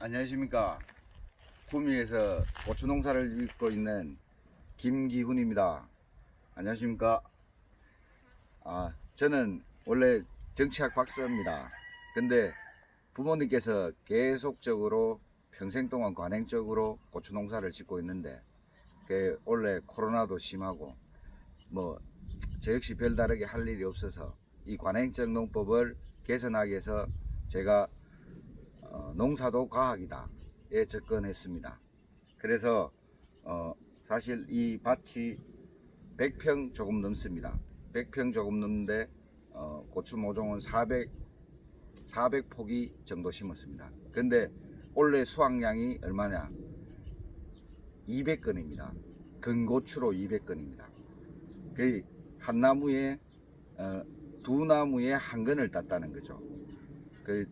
안녕하십니까. 구미에서 고추 농사를 짓고 있는 김기훈입니다. 안녕하십니까. 아, 저는 원래 정치학 박사입니다. 근데 부모님께서 계속적으로 평생 동안 관행적으로 고추 농사를 짓고 있는데, 그 원래 코로나도 심하고, 뭐, 저 역시 별다르게 할 일이 없어서 이 관행적 농법을 개선하기 위해서 제가 어, 농사도 과학이다에 접근했습니다. 그래서 어, 사실 이 밭이 100평 조금 넘습니다. 100평 조금 넘는데 어, 고추 모종은 400 400포기 정도 심었습니다. 근데 올해 수확량이 얼마냐? 200건입니다. 근고추로 200건입니다. 그한 나무에 어, 두 나무에 한 건을 땄다는 거죠. 그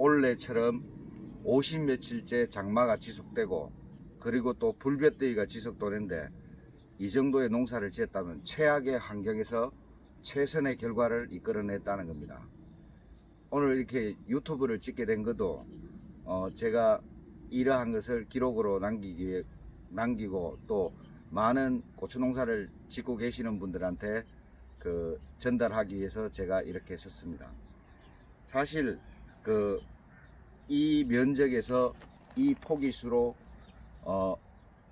올해처럼 50 며칠째 장마가 지속되고 그리고 또 불볕더위가 지속되는데 이 정도의 농사를 지었다면 최악의 환경에서 최선의 결과를 이끌어냈다는 겁니다. 오늘 이렇게 유튜브를 찍게 된 것도 어 제가 이러한 것을 기록으로 남기기 남기고 또 많은 고추 농사를 짓고 계시는 분들한테 그 전달하기 위해서 제가 이렇게 썼습니다. 사실 그 이 면적에서 이 포기수로 어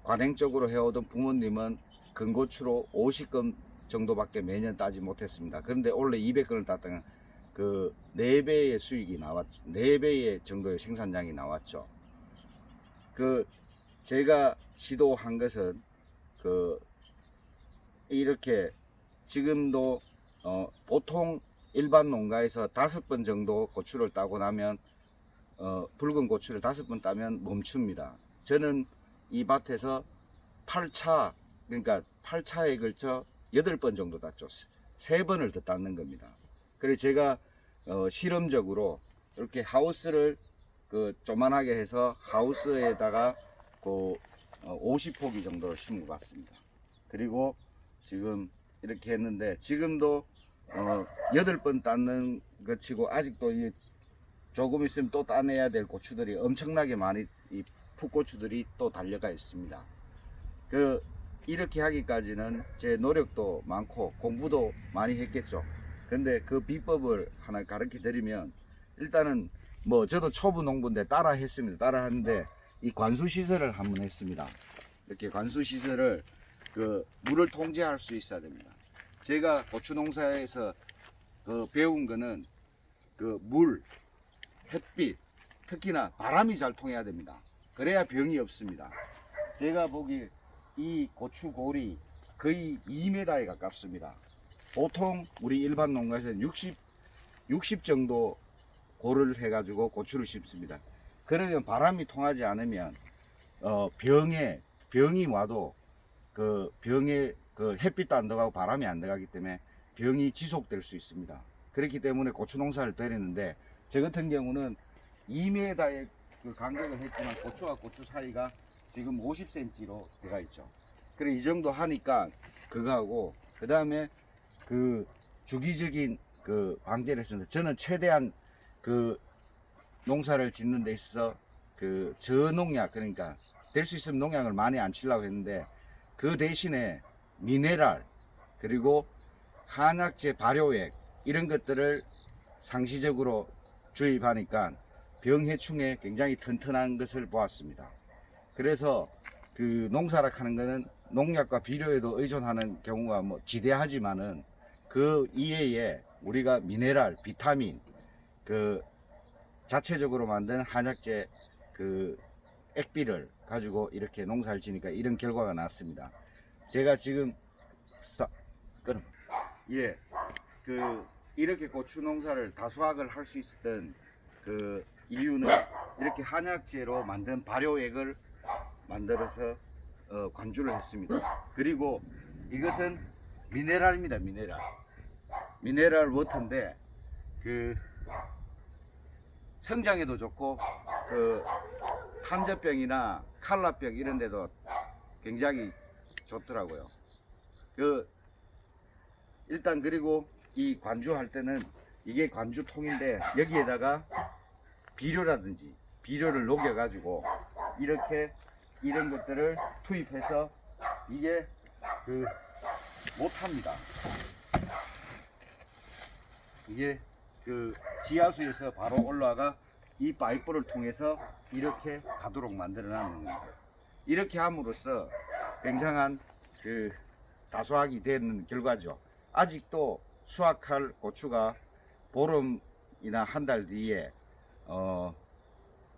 관행적으로 해오던 부모님은 근고추로 50건 정도밖에 매년 따지 못했습니다. 그런데 올해 200건을 땄다면 그 4배의 수익이 나왔죠. 4배의 정도의 생산량이 나왔죠. 그 제가 시도한 것은 그 이렇게 지금도 어 보통 일반 농가에서 다섯 번 정도 고추를 따고 나면 어 붉은 고추를 다섯 번 따면 멈춥니다. 저는 이 밭에서 8차 그러니까 8차에 걸쳐 8번 정도 땄죠. 세 번을 더 땄는 겁니다. 그래서 제가 어, 실험적으로 이렇게 하우스를 그 조만하게 해서 하우스에다가 그 50포기 정도를 심어 봤습니다. 그리고 지금 이렇게 했는데 지금도 어, 8번 땄는 것 치고 아직도 이 조금 있으면 또 따내야 될 고추들이 엄청나게 많이 이 풋고추들이 또 달려가 있습니다. 그 이렇게 하기까지는 제 노력도 많고 공부도 많이 했겠죠. 근데 그 비법을 하나 가르쳐 드리면 일단은 뭐 저도 초보 농부인데 따라 했습니다. 따라 하는데 이 관수 시설을 한번 했습니다. 이렇게 관수 시설을 그 물을 통제할 수 있어야 됩니다. 제가 고추 농사에서 그 배운 거는 그 물, 햇빛, 특히나 바람이 잘 통해야 됩니다. 그래야 병이 없습니다. 제가 보기 이 고추 골이 거의 2m에 가깝습니다. 보통 우리 일반 농가에서는 60, 60 정도 골을 해가지고 고추를 심습니다. 그러면 바람이 통하지 않으면 어, 병에 병이 와도 그 병에 그 햇빛도 안 들어가고 바람이 안 들어가기 때문에 병이 지속될 수 있습니다. 그렇기 때문에 고추 농사를 때리는데 저 같은 경우는 2m의 그 간격을 했지만 고추와 고추 사이가 지금 50cm로 들어가 있죠. 그래 이 정도 하니까 그거하고 그 다음에 그 주기적인 그 방제를 했습니다. 저는 최대한 그 농사를 짓는 데 있어서 그 저농약 그러니까 될 수 있으면 농약을 많이 안 치려고 했는데 그 대신에 미네랄 그리고 한약재 발효액 이런 것들을 상시적으로 주입하니까 병해충에 굉장히 튼튼한 것을 보았습니다. 그래서 그 농사락 하는 거는 농약과 비료에도 의존하는 경우가 뭐 지대하지만은 그 이외에 우리가 미네랄, 비타민, 그 자체적으로 만든 한약재 그 액비를 가지고 이렇게 농사를 지니까 이런 결과가 났습니다. 제가 지금 싸, 끊어. 예, 그 이렇게 고추 농사를 다수확을 할 수 있었던 그 이유는 이렇게 한약재로 만든 발효액을 만들어서 어, 관주를 했습니다. 그리고 이것은 미네랄입니다. 미네랄. 미네랄 워터인데 그 성장에도 좋고 그 탄저병이나 칼라병 이런 데도 굉장히 좋더라고요. 그 일단 그리고 이 관주할 때는 이게 관주통인데 여기에다가 비료라든지 비료를 녹여 가지고 이렇게 이런 것들을 투입해서 이게 그 못합니다. 이게 그 지하수에서 바로 올라가 이 파이프를 통해서 이렇게 가도록 만들어 놨는 겁니다. 이렇게 함으로써 굉장한 그 다소하게 되는 결과죠. 아직도 수확할 고추가 보름이나 한 달 뒤에 어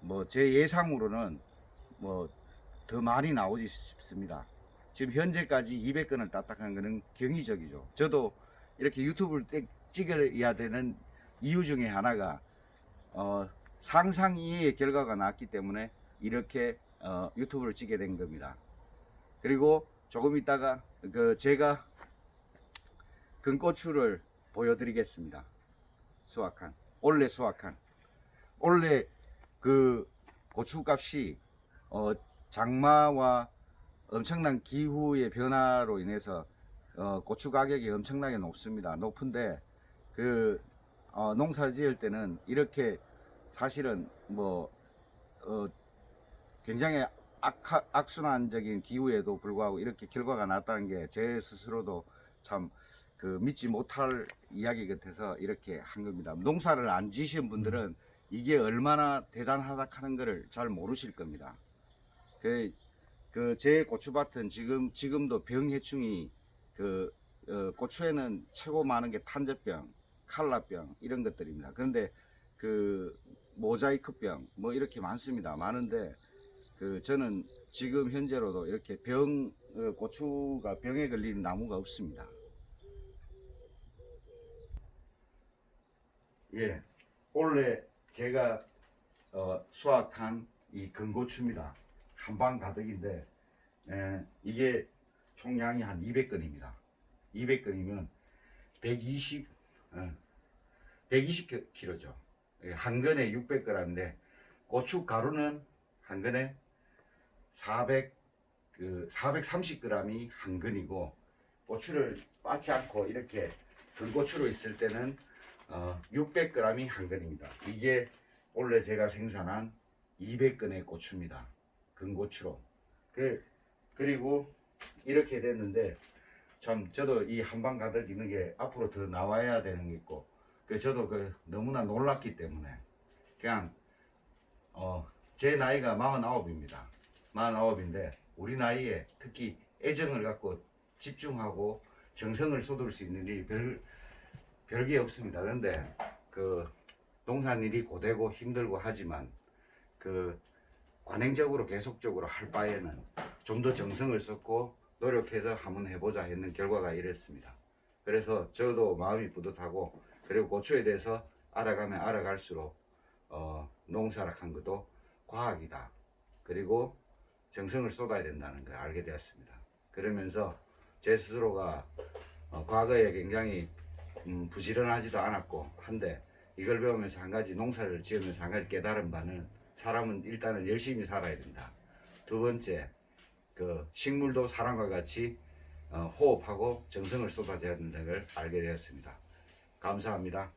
뭐 제 예상으로는 뭐 더 많이 나오지 싶습니다. 지금 현재까지 200건을 따딱한 거는 경이적이죠. 저도 이렇게 유튜브를 떼- 찍어야 되는 이유 중에 하나가 어, 상상 이외의 결과가 나왔기 때문에 이렇게 어, 유튜브를 찍게 된 겁니다. 그리고 조금 있다가 그 제가 근고추를 보여드리겠습니다. 수확한 올해 수확한 올해 그 고추값이 어, 장마와 엄청난 기후의 변화로 인해서 어, 고추 가격이 엄청나게 높습니다. 높은데 그 어, 농사 지을 때는 이렇게 사실은 뭐 어, 굉장히 악, 악순환적인 기후에도 불구하고 이렇게 결과가 났다는 게 제 스스로도 참 그 믿지 못할 이야기 같아서 이렇게 한 겁니다. 농사를 안 지신 분들은 이게 얼마나 대단하다 하는 거를 잘 모르실 겁니다. 그, 그, 제 고추밭은 지금, 지금도 병해충이 그, 어, 고추에는 최고 많은 게 탄저병, 칼라병, 이런 것들입니다. 그런데 그, 모자이크병, 뭐 이렇게 많습니다. 많은데, 그, 저는 지금 현재로도 이렇게 병, 어, 고추가 병에 걸린 나무가 없습니다. 예. 원래 제가 어, 수확한 이 근고추입니다. 한방 가득인데 에, 이게 총량이 한 200건입니다. 200건이면 120 어, 120kg죠. 한 건에 600g인데 고추 가루는 한 건에 400 그 430g이 한 건이고 고추를 빠지 않고 이렇게 근고추로 있을 때는 어, 600g이 한 건입니다. 이게 원래 제가 생산한 200건의 고추입니다. 근고추로. 그, 그리고 이렇게 됐는데 참 저도 이 한방 가득 있는 게 앞으로 더 나와야 되는 게 있고 그 저도 그 너무나 놀랐기 때문에 그냥 어, 제 나이가 49입니다. 49인데 우리 나이에 특히 애정을 갖고 집중하고 정성을 쏟을 수 있는 일이 별 별게 없습니다. 그런데 그 농산일이 고되고 힘들고 하지만 그 관행적으로 계속적으로 할 바에는 좀 더 정성을 쏟고 노력해서 한번 해보자 했는 결과가 이랬습니다. 그래서 저도 마음이 뿌듯하고 그리고 고추에 대해서 알아가면 알아갈수록 어, 농사를 한 것도 과학이다. 그리고 정성을 쏟아야 된다는 걸 알게 되었습니다. 그러면서 제 스스로가 어, 과거에 굉장히 음, 부지런하지도 않았고 한데 이걸 배우면서 한 가지 농사를 지으면서 한 가지 깨달은 바는 사람은 일단은 열심히 살아야 된다. 두 번째 그 식물도 사람과 같이 어, 호흡하고 정성을 쏟아져야 된다는 걸 알게 되었습니다. 감사합니다.